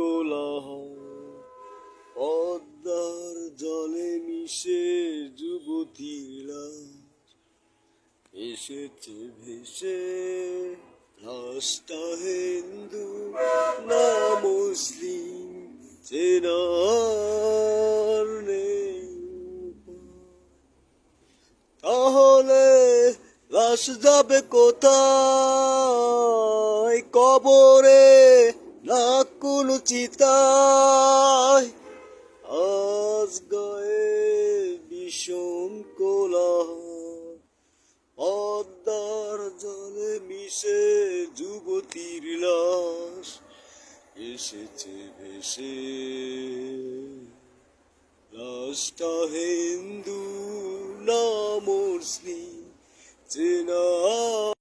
কোলাহ পদ্মার জলে মিশে যুবতীর এসেছে ভেসে লাশটা হিন্দু না মুসলিম চেনার নেই তাহলে লাশ যাবে কোথায়? কবরে চিতায় আজ গায়ে ভীষণ কোলাহ, পদ্মার জলে মিশে যুবতীর লাশ এসেছে ভেসে। লাশটা হিন্দু না চেনা